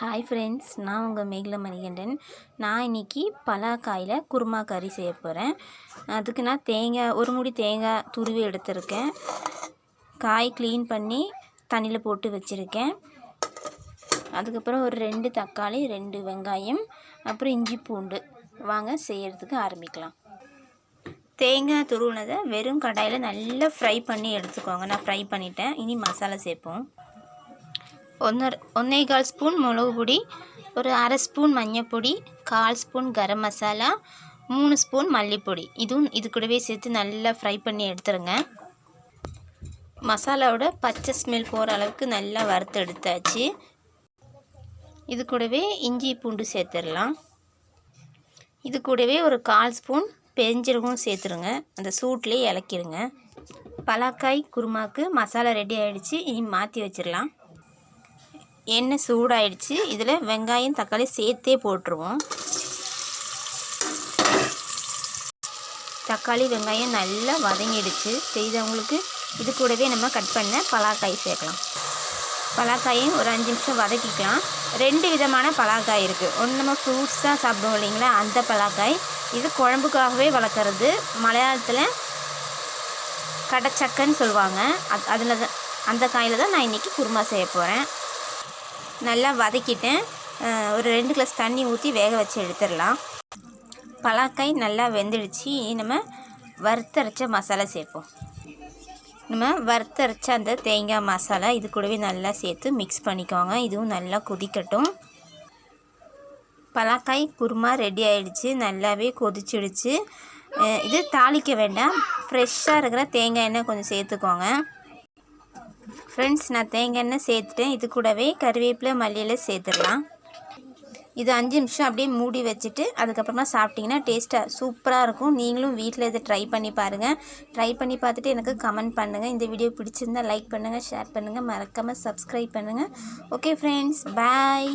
Hi friends நான் உங்கள் மேகல மணிகண்டன். நான் இன்றைக்கி பலாக்காயில் குருமா கறி செய்ய போகிறேன் அதுக்கு நான் தேங்காய் ஒரு முடி தேங்காய் துருவி எடுத்திருக்கேன். காய் க்ளீன் பண்ணி தண்ணியில் போட்டு வச்சுருக்கேன். அதுக்கப்புறம் ஒரு ரெண்டு தக்காளி ரெண்டு வெங்காயம் அப்புறம் இஞ்சி பூண்டு. வாங்க செய்யறதுக்கு ஆரம்பிக்கலாம். தேங்காய் துருவினதை வெறும் கடாயில் நல்லா ஃப்ரை பண்ணி எடுத்துக்கோங்க. நான் ஃப்ரை பண்ணிட்டேன். இனி மசாலா சேர்ப்போம். ஒன்றரை ஒன்றே கால் ஸ்பூன் மிளகு பொடி ஒரு அரை ஸ்பூன் மஞ்சப்பொடி கால் ஸ்பூன் கரம் மசாலா மூணு ஸ்பூன் மல்லிப்பொடி. இதுவும் இது கூடவே சேர்த்து நல்லா ஃப்ரை பண்ணி எடுத்துருங்க. மசாலாவோட பச்சை ஸ்மெல் போகிற அளவுக்கு நல்லா வறுத்து எடுத்தாச்சு. இது கூடவே இஞ்சி பூண்டு சேர்த்துடலாம். இது கூடவே ஒரு கால் ஸ்பூன் பெருஞ்சீரகம் சேர்த்துருங்க. அந்த சூட்லேயே இலக்கிடுங்க பலாக்காய் குருமாக்கு மசாலா ரெடி ஆகிடுச்சு இனி மாற்றி வச்சிடலாம். எண்ணெய் சூடாயிடுச்சு. இதில் வெங்காயம் தக்காளி சேர்த்தே போட்டுருவோம். தக்காளி வெங்காயம் நல்லா வதங்கிடுச்சு. செய்தவங்களுக்கு இது கூடவே நம்ம கட் பண்ண பலாக்காய் சேர்க்கலாம். பலாக்காயும் ஒரு அஞ்சு நிமிஷம் வதக்கிக்கலாம். ரெண்டு விதமான பலாக்காய் இருக்குது ஒன்று நம்ம ஃப்ரூட்ஸாக சாப்பிடுவோம் இல்லைங்களா? அந்த பலாக்காய். இது குழம்புக்காகவே வளர்க்குறது. மலையாளத்தில் கடச்சக்கன்னு சொல்லுவாங்க. அது அதில் தான் அந்த காயில் தான் நான் இன்றைக்கி குருமா செய்ய போகிறேன் நல்லா வதக்கிட்டேன் ஒரு ரெண்டு கிளாஸ் தண்ணி ஊற்றி வேக வச்சு எடுத்துடலாம். பலாக்காய் நல்லா வெந்துடுச்சு. நம்ம வறுத்தரைச்ச மசாலா சேர்ப்போம். நம்ம வறுத்தரைச்ச அந்த தேங்காய் மசாலா இது கூடவே நல்லா சேர்த்து மிக்ஸ் பண்ணிக்கோங்க. இதுவும் நல்லா கொதிக்கட்டும். பலாக்காய் குருமா ரெடி ஆகிடுச்சு நல்லாவே கொதிச்சிடுச்சு. இது தாளிக்க வேண்டாம். ஃப்ரெஷ்ஷாக இருக்கிற தேங்காய் எண்ணெய் கொஞ்சம் சேர்த்துக்கோங்க. ஃப்ரெண்ட்ஸ் நான் தேங்காய் எண்ணெய் சேர்த்துட்டேன். இது கூடவே கருவேப்பிலை மல்லியில் சேர்த்துடலாம். இது அஞ்சு நிமிஷம் அப்படியே மூடி வச்சுட்டு அதுக்கப்புறமா சாப்பிட்டிங்கன்னா டேஸ்ட்டாக சூப்பராக இருக்கும். நீங்களும் வீட்டில் இதை ட்ரை பண்ணி பாருங்கள் ட்ரை பண்ணி பார்த்துட்டு எனக்கு கமெண்ட் பண்ணுங்கள் இந்த வீடியோ பிடிச்சிருந்தால் லைக் பண்ணுங்கள் ஷேர் பண்ணுங்கள் மறக்காமல் சப்ஸ்கிரைப் பண்ணுங்கள் ஓகே ஃப்ரெண்ட்ஸ் பாய்